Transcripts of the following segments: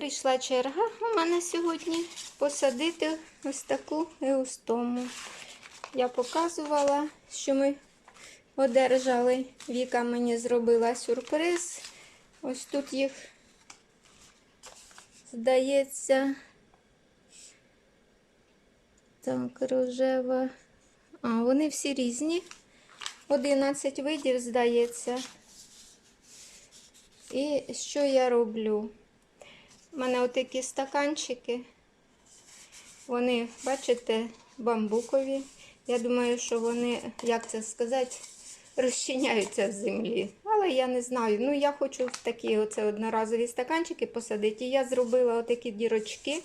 Прийшла черга у мене сьогодні посадити ось таку еустому. Я показувала, що ми одержали. Віка мені зробила сюрприз. Ось тут їх, здається, так, рожева. А, вони всі різні. 11 видів, здається. І що я роблю? У мене отакі стаканчики. Вони, бачите, бамбукові. Я думаю, що вони, як це сказати, розчиняються в землі. Але я не знаю. Ну, я хочу такі оце одноразові стаканчики посадити. І я зробила отакі дірочки.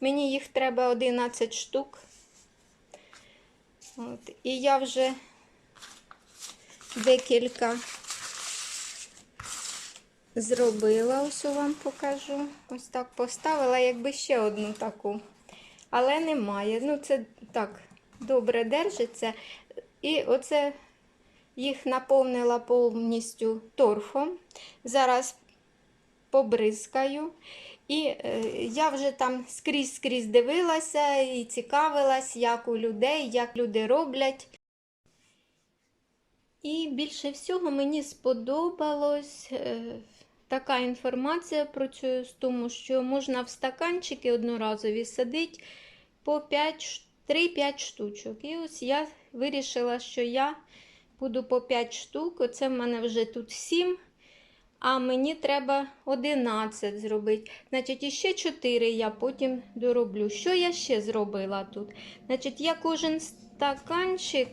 Мені їх треба 11 штук. От. І я вже декілька зробила, ось вам покажу. Ось так поставила, якби ще одну таку. Але немає. Ну, це так, добре держиться. І оце їх наповнила повністю торфом. Зараз побризкаю. І е, я вже там скрізь-скрізь дивилася і цікавилась, як у людей, як люди роблять. І більше всього мені сподобалось е, така інформація про цю тому, що можна в стаканчики одноразові садити по 3-5 штучок. І ось я вирішила, що я буду по 5 штук. Оце в мене вже тут 7. А мені треба 11 зробити. Значить, іще 4 я потім дороблю. Що я ще зробила тут? Значить, я кожен стаканчик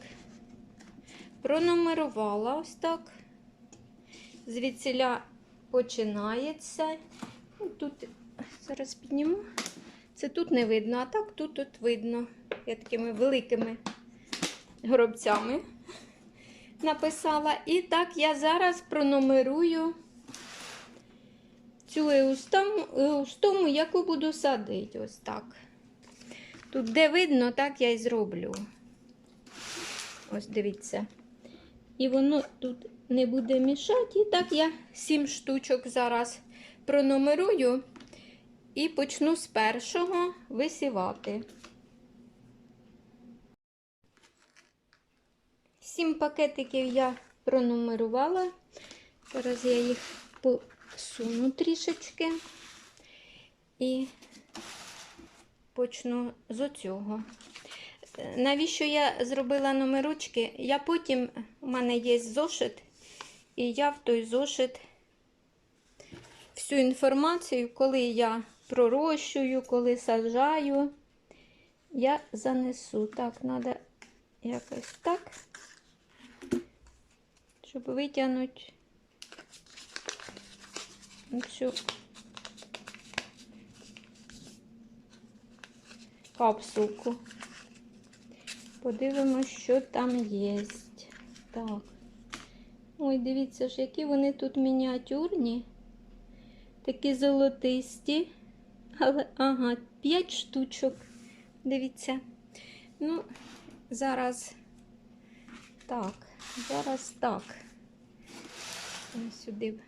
пронумерувала ось так. Звідсіля починається. Ну, Тут зараз підніму. Це тут не видно, а так тут, тут видно. Я такими великими гробцями написала. І так я зараз пронумерую цю еустому, яку буду садити. Ось так. Тут, де видно, так я і зроблю. Ось дивіться. І воно тут не буде мішати. І так я 7 штучок зараз пронумерую і почну з першого висівати. Сім пакетиків я пронумерувала. Зараз я їх посуну трішечки і почну з оцього. Навіщо я зробила номерочки? Я потім, у мене є зошит, і я в той зошит всю інформацію, коли я пророщую, коли саджаю, я занесу. Так, треба якось так, щоб витягнути цю капсулку. Подивимось, що там є. Так. Ой, дивіться ж, які вони тут мініатюрні. Такі золотисті. Але, ага, 5 штучок. Дивіться. Ну, зараз так, зараз так. Ось сюди.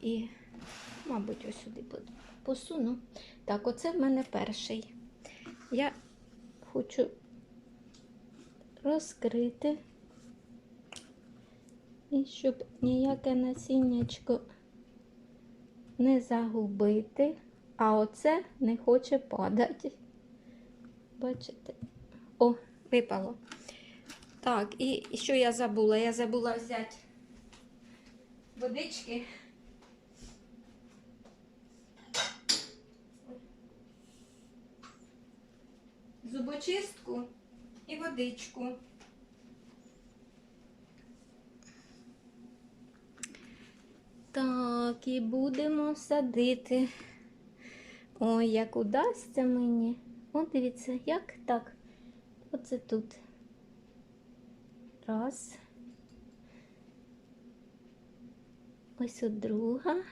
І, мабуть, ось сюди посуну. Так, оце в мене перший. Я хочу розкрити, і щоб ніяке насіннячко не загубити, а оце не хоче падати. Бачите? О, випало. Так, і що я забула? Я забула взяти водички. зубочистку і водичку. Так, і будемо садити. Ой, як удасться мені. О, дивіться, як так. Оце тут. Раз. Ось от друга.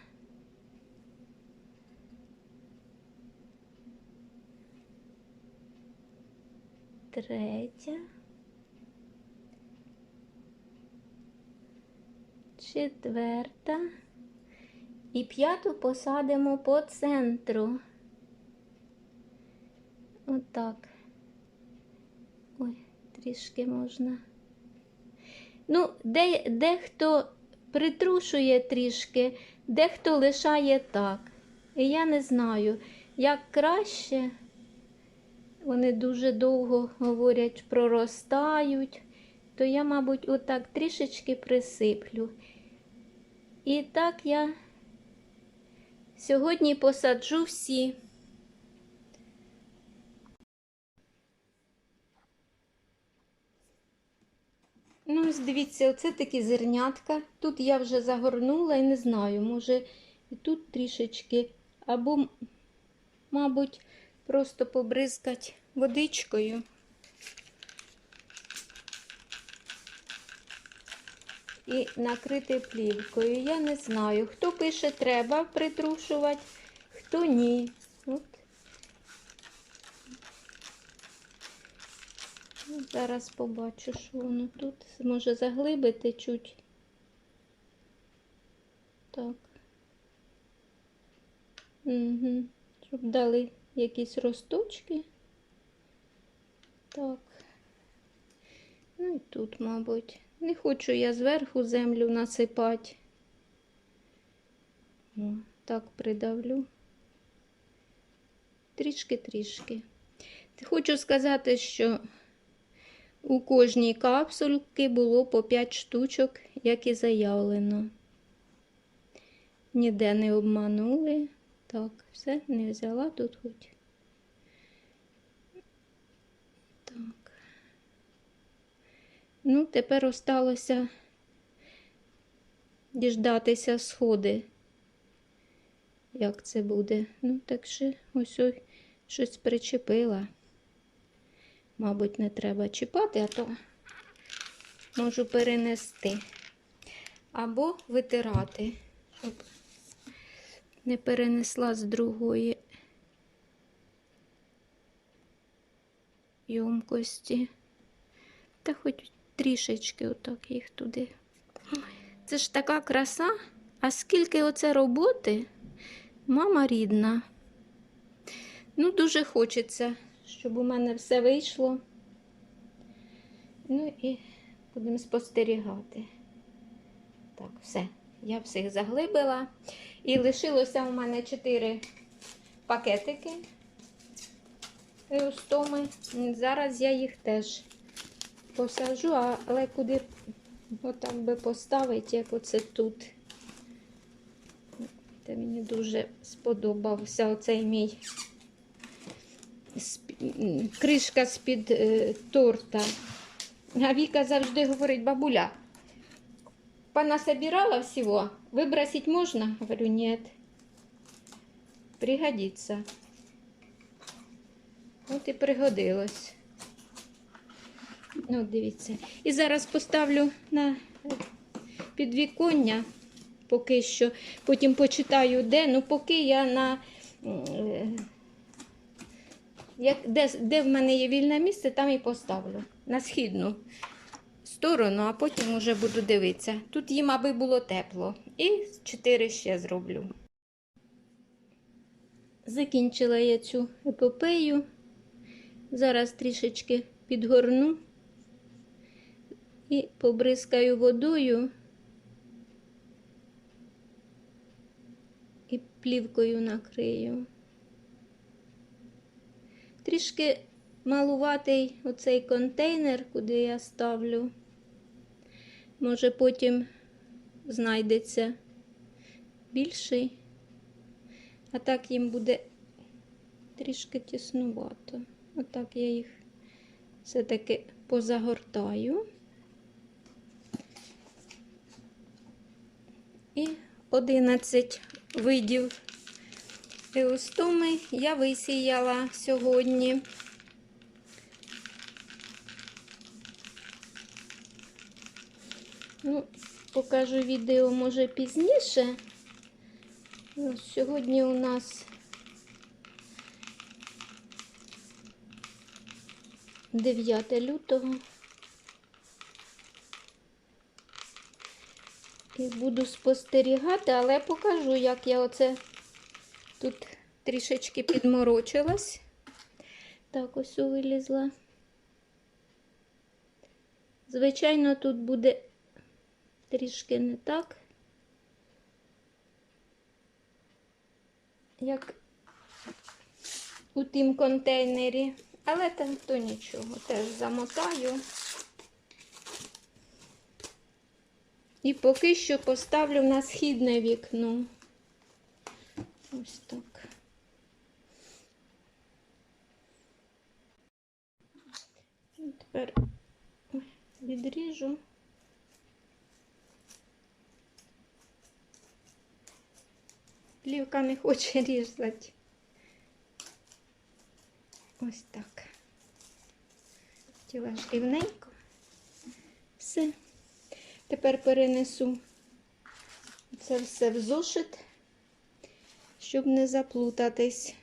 третя, четверта І п'яту посадимо по центру. Отак. Ой, трішки можна. Ну, де, дехто притрушує трішки, дехто лишає так. І я не знаю, як краще. Вони дуже довго говорять, проростають, то я, мабуть, отак трішечки присиплю. І так я сьогодні посаджу всі. Ну, ось дивіться, оце такі зернятка. Тут я вже загорнула і не знаю, може і тут трішечки, або, мабуть, просто побризкать водичкою. І накрити плівкою. Я не знаю. Хто пише, треба притрушувати, хто ні. От. Ну, Зараз побачу, що воно тут. Може заглибити чуть. Так. Угу. Щоб дали якісь росточки. Так. Ну і тут, мабуть. Не хочу я зверху землю насипати. О, так придавлю. Трішки-трішки. Хочу сказати, що у кожній капсульці було по 5 штучок, як і заявлено. Ніде не обманули. Так, все, не взяла тут хоч. Так. Ну, тепер осталося діждатися сходи. Як це буде? Ну, так що ось ось щось причепила. Мабуть, не треба чіпати, а то можу перенести. Або витирати, щоб не перенесла з другої ємкості. Та хоч трішечки отак їх туди. Це ж така краса. А скільки оце роботи, мама рідна. Ну, дуже хочеться, щоб у мене все вийшло. Ну і будемо спостерігати. Так, все. Я всіх заглибила. І лишилося у мене 4 пакетики еустоми. Зараз я їх теж посажу, але куди отак би поставити, як оце тут. Це мені дуже сподобався оцей мій кришка з-під е, торта. А Віка завжди говорить, бабуля, понасобирала всего, выбросить можно? Говорю, нет. Пригодится. От і пригодилось. Ну, дивіться. І зараз поставлю на підвіконня поки що. Потім почитаю, де. Ну, поки я на. е, Як, де, де в мене є вільне місце, там і поставлю. На східну сторону, а потім вже буду дивитися. Тут їм аби було тепло. І 4 ще зроблю. Закінчила я цю епопею. Зараз трішечки підгорну і побризкаю водою і плівкою накрию. Трішки малуватий оцей контейнер, куди я ставлю. Може, потім знайдеться більший, а так їм буде трішки тіснувато. Отак я їх все-таки позагортаю. І 11 видів еустоми я висіяла сьогодні. Ну, покажу відео може пізніше. Ну, Сьогодні у нас 9 лютого. Буду спостерігати, але покажу, як я оце тут трішечки підморочилась. Так, ось вилізла. Звичайно, тут буде трішки не так, як у тім контейнері, але там то нічого, теж замотаю. І поки що поставлю на східне вікно. Ось так. Тепер відріжу. Плівка не хоче різати. Ось так. Хотіла ж рівненько. Все. Тепер перенесу це все в зошит, щоб не заплутатись.